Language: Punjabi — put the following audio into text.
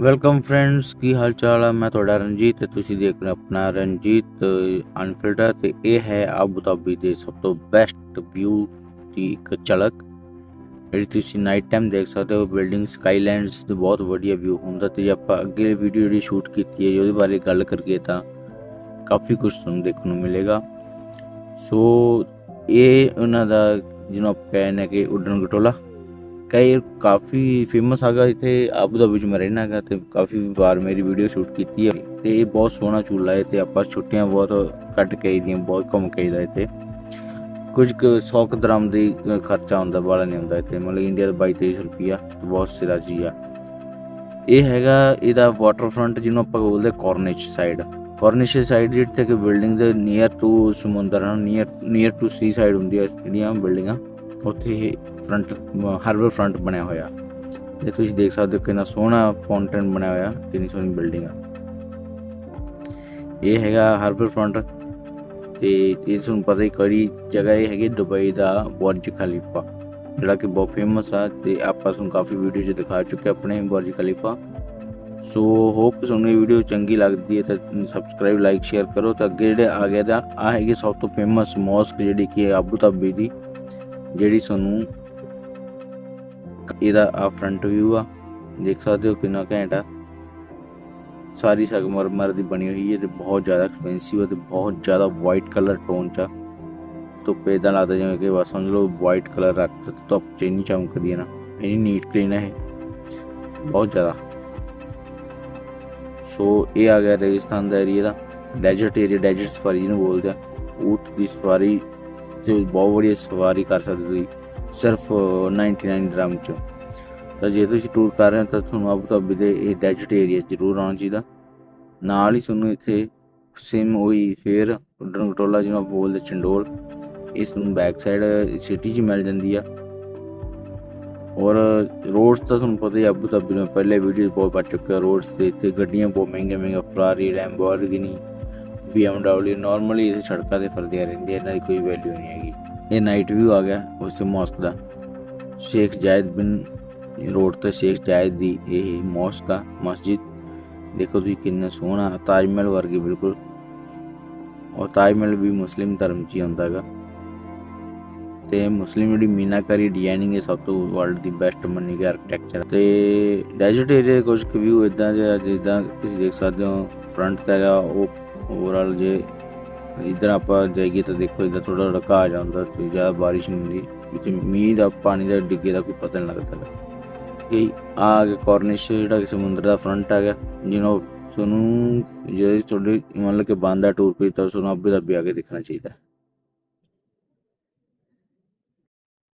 ਵੈਲਕਮ ਫਰੈਂਡਸ ਕੀ ਹਾਲ ਚਾਲ ਆ? ਮੈਂ ਤੁਹਾਡਾ ਰਣਜੀਤ ਤੇ ਤੁਸੀਂ ਦੇਖ ਰਹੇ ਹੋ ਆਪਣਾ ਰਣਜੀਤ ਅਨਫਿਲਟਰ ਤੇ ਇਹ ਹੈ ਆਬੂ ਧਾਬੀ ਦੇ ਸਭ ਤੋਂ ਬੈਸਟ ਵਿਊ ਦੀ ਇੱਕ ਝਲਕ ਜਿਹੜੀ ਤੁਸੀਂ ਨਾਈਟ ਟਾਈਮ ਦੇਖ ਸਕਦੇ ਹੋ। ਬਿਲਡਿੰਗ ਸਕਾਈਲੈਂਡਸ ਦੇ ਬਹੁਤ ਵਧੀਆ ਵਿਊ ਹੁੰਦਾ ਤੇ ਜੇ ਆਪਾਂ ਅੱਗੇ ਵੀਡੀਓ ਜਿਹੜੀ ਸ਼ੂਟ ਕੀਤੀ ਹੈ ਜੀ, ਉਹਦੇ ਬਾਰੇ ਗੱਲ ਕਰੀਏ ਤਾਂ ਕਾਫੀ ਕੁਝ ਤੁਹਾਨੂੰ ਦੇਖਣ ਨੂੰ ਮਿਲੇਗਾ। ਸੋ ਇਹ ਉਹਨਾਂ ਦਾ ਜਿਹਨੂੰ ਆਪਾਂ ਕਹਿੰਦੇ ਕਿ ਉੱਡਣ ਗਟੋਲਾ ਕਈ ਕਾਫੀ ਫੇਮਸ ਹੈਗਾ ਇੱਥੇ ਆਬੂ ਦਾ ਵਿੱਚ ਮੈਂ ਰਹਿਣਾ ਹੈਗਾ ਤੇ ਕਾਫੀ ਵਾਰ ਮੇਰੀ ਵੀਡੀਓ ਸ਼ੂਟ ਕੀਤੀ ਹੈ। ਤੇ ਇਹ ਬਹੁਤ ਸੋਹਣਾ ਝੂਲਾ ਹੈ ਤੇ ਆਪਾਂ ਛੁੱਟੀਆਂ ਬਹੁਤ ਕੱਟ ਕੇ ਆਈਆਂ ਬਹੁਤ ਘੁੰਮ ਕੇ ਆਈਦਾ ਇੱਥੇ। ਕੁਝ ਕੁ ਸੌ ਕੁ ਦਰਮ ਦੀ ਖਰਚਾ ਹੁੰਦਾ, ਵਾਲਾ ਨਹੀਂ ਹੁੰਦਾ ਇੱਥੇ। ਮਤਲਬ ਇੰਡੀਆ ਦਾ 22 23 ਰੁਪਿਆ ਤੇ ਬਹੁਤ ਸਿਰਾ ਚੀਜ਼ ਆ। ਇਹ ਹੈਗਾ ਇਹਦਾ ਵਾਟਰ ਫਰੰਟ ਜਿਹਨੂੰ ਆਪਾਂ ਬੋਲਦੇ ਕੋਰਨਿਸ਼ ਸਾਈਡ ਕੋਰਨਿਸ਼ ਸਾਈਡ ਜਿੱਥੇ ਕਿ ਬਿਲਡਿੰਗ ਦੇ ਨੀਅਰ ਟੂ ਸਮੁੰਦਰ ਹਨ near near to sea side ਹੁੰਦੀ ਹੈ ਜਿਹੜੀਆਂ ਬਿਲਡਿੰਗਾਂ ਉੱਥੇ ਫਰੰਟ ਹਰਬਲ ਫਰੰਟ ਬਣਿਆ ਹੋਇਆ। ਤੇ ਤੁਸੀਂ ਦੇਖ ਸਕਦੇ ਹੋ ਕਿੰਨਾ ਸੋਹਣਾ ਫਾਊਂਟੇਨ ਬਣਿਆ ਹੋਇਆ, ਕਿੰਨੀ ਸੋਹਣੀ ਬਿਲਡਿੰਗ ਆ। ਇਹ ਹੈਗਾ ਹਰਬਲ ਫਰੰਟ ਤੇ ਇਹ ਤੁਹਾਨੂੰ ਪਤਾ ਹੀ ਕਿਹੜੀ ਜਗ੍ਹਾ ਇਹ ਹੈਗੀ, ਦੁਬਈ ਦਾ ਬੁਰਜ ਖਲੀਫਾ, ਜਿਹੜਾ ਕਿ ਬਹੁਤ ਫੇਮਸ ਆ ਤੇ ਆਪਾਂ ਤੁਹਾਨੂੰ ਕਾਫੀ ਵੀਡੀਓ 'ਚ ਦਿਖਾ ਚੁੱਕੇ ਆਪਣੇ ਬੁਰਜ ਖਲੀਫਾ। ਸੋ ਹੋਪ ਤੁਹਾਨੂੰ ਇਹ ਵੀਡੀਓ ਚੰਗੀ ਲੱਗਦੀ ਹੈ ਤਾਂ ਸਬਸਕ੍ਰਾਈਬ ਲਾਈਕ ਸ਼ੇਅਰ ਕਰੋ ਤਾਂ ਅੱਗੇ ਜਿਹੜੇ ਆ ਗਿਆ ਦਾ, ਆ ਹੈਗੀ ਸਭ ਤੋਂ ਫੇਮਸ ਮੌਸਕ ਜਿਹੜੀ ਕਿ ਆਬੂ ਧਾਬੀ ਦੀ। ਜਿਹੜੀ ਤੁਹਾਨੂੰ ਇਹਦਾ ਆ ਫਰੰਟ ਵਿਊ ਆ, ਦੇਖ ਸਕਦੇ ਹੋ ਕਿੰਨਾ ਘੈਂਟ ਆ। ਸਾਰੀ ਸੰਗਮਰਮਰ ਦੀ ਬਣੀ ਹੋਈ ਹੈ ਤੇ ਬਹੁਤ ਜ਼ਿਆਦਾ ਐਕਸਪੈਂਸਿਵ ਹੈ ਤੇ ਬਹੁਤ ਜ਼ਿਆਦਾ ਵਾਈਟ ਕਲਰ ਟੋਨ ਚ ਆ। ਧੁੱਪੇ ਇਦਾਂ ਲੱਗਦਾ ਜਿਵੇਂ ਕਿ ਬਸ ਸਮਝ ਲਓ ਵਾਈਟ ਕਲਰ ਰੱਖ ਤੇ ਧੁੱਪ ਚ ਇੰਨੀ ਚਮਕਦੀ ਹੈ ਨਾ, ਇੰਨੀ ਨੀਟ ਕਲੀਨ ਹੈ ਇਹ। ਬਹੁਤ ਜ਼ਿਆਦਾ। ਸੋ ਇਹ ਆ ਗਿਆ ਰੇਗਿਸਤਾਨ ਦਾ ਏਰੀਆ ਦਾ। ਡੈਜ਼ਰਟ ਏਰੀਆ ਡੈਜ਼ਰਟ ਸਫਾਰੀ ਜਿਹਨੂੰ ਬੋਲਦੇ ਆ। ਊਠ ਦੀ ਸਵਾਰੀ ਤੇ ਬਹੁਤ ਵਧੀਆ ਸਵਾਰੀ ਕਰ ਸਕਦੇ ਤੁਸੀਂ, ਸਿਰਫ 99 ਦਰਮ ਚ। ਤਾਂ ਜੇ ਤੁਸੀਂ ਟੂਰ ਕਰ ਰਹੇ ਹੋ, ਤਾਂ ਤੁਹਾਨੂੰ ਆਬੂ ਧਾਬੀ ਦੇ ਇਹ ਡੈਜ਼ਰਟ ਏਰੀਆ ਜ਼ਰੂਰ ਆਉਣਾ ਚਾਹੀਦਾ। ਨਾਲ ਹੀ ਤੁਹਾਨੂੰ ਇੱਥੇ ਸੇਮ ਹੋਈ ਫੇਰ ਉੱਡਣ ਜਿਹਨੂੰ ਆਪਾਂ ਬੋਲਦੇ ਚੰਡੋਲ ਇਸ ਨੂੰ ਬੈਕ ਸਾਈਡ ਸਿਟੀ 'ਚ ਮਿਲ ਜਾਂਦੀ ਆ। ਔਰ ਰੋਡਸ ਤਾਂ ਤੁਹਾਨੂੰ ਪਤਾ ਹੀ ਆਬੂ ਧਾਬੀ ਨੂੰ ਪਹਿਲੇ ਵੀਡੀਓ ਬਹੁਤ ਪਾ ਚੁੱਕਿਆ ਰੋਡਸ ਤੇ ਇੱਥੇ ਗੱਡੀਆਂ ਬਹੁਤ ਮਹਿੰਗੀਆਂ ਮਹਿੰਗੀਆਂ ਫਰਾਰੀ ਲੈਂਬੋਰਗਿਨੀ BMW ਨਾਰਮਲੀ ਇਹ ਸੜਕਾਂ ਤੇ ਫਿਰਦੀਆਂ ਰਹਿੰਦੀਆਂ, ਇਹਨਾਂ ਦੀ ਕੋਈ ਵੈਲਿਊ ਨਹੀਂ ਹੈਗੀ। ਇਹ ਨਾਈਟ ਵਿਊ ਆ ਗਿਆ ਉਸ ਮੌਸਕ ਦਾ। ਸ਼ੇਖ ਜਾਇਦ ਬਿਨ ਰੋਡ ਤੇ ਸ਼ੇਖ ਜਾਇਦ ਦੀ ਇਹ ਮੌਸਕ ਆ, ਮਸਜਿਦ। ਦੇਖੋ ਤੁਸੀਂ ਕਿੰਨਾ ਸੋਹਣਾ, ਤਾਜ ਮਹਿਲ ਵਰਗੀ ਬਿਲਕੁਲ। ਔਰ ਤਾਜ ਮਹਿਲ ਵੀ ਮੁਸਲਿਮ ਧਰਮ 'ਚ ਹੀ ਹੁੰਦਾ ਹੈਗਾ। ਤੇ ਮੁਸਲਿਮ ਜਿਹੜੀ ਮੀਨਾਕਾਰੀ ਡਿਜ਼ਾਈਨਿੰਗ ਹੈ ਸਭ ਤੋਂ ਵਰਲਡ ਦੀ ਬੈਸਟ ਮੰਨੀ ਗਈ ਆਰਕੀਟੈਕਚਰ ਤੇ ਡੈਜ਼ਰਟ ਏਰੀਆ ਦੇ ਕੁਝ ਵਿਊ ਇਦਾਂ ਦੇ ਜਿੱਦਾਂ ਤੁਸੀਂ ਦੇਖ ਸਕਦੇ ਹੋ ਫਰੰਟ ਤੇ ਹੈਗਾ ਉਹ ਓਵਰਆਲ ਜੇ ਇਧਰ ਆਪਾਂ ਜਾਈਏ ਤਾਂ ਦੇਖੋ ਇਧਰ ਥੋੜਾ ਥੋੜਾ ਘਾਹ ਜਾਂਦਾ ਤੇ ਜ਼ਿਆਦਾ ਬਾਰਿਸ਼ ਨਹੀਂ ਹੁੰਦੀ, ਵਿੱਚ ਮੀਂਹ ਦਾ ਪਾਣੀ ਦਾ ਡਿੱਗੇ ਦਾ ਕੋਈ ਪਤਾ ਨਹੀਂ ਲੱਗਦਾ ਹੈਗਾ। ਇਹ ਆ ਗਿਆ ਕੋਰਨਿਸ਼ ਜਿਹੜਾ ਕਿ ਸਮੁੰਦਰ ਦਾ ਫਰੰਟ ਹੈਗਾ ਜਿਹਨੂੰ ਤੁਹਾਨੂੰ, ਜੇ ਤੁਹਾਡੇ ਲਓ ਕਿ ਬੰਦਾ ਟੂਰ ਕੋਈ ਤਾਂ ਤੁਹਾਨੂੰ ਅੱਬੇ ਦਾ ਵੀ ਆ ਕੇ ਦੇਖਣਾ ਚਾਹੀਦਾ।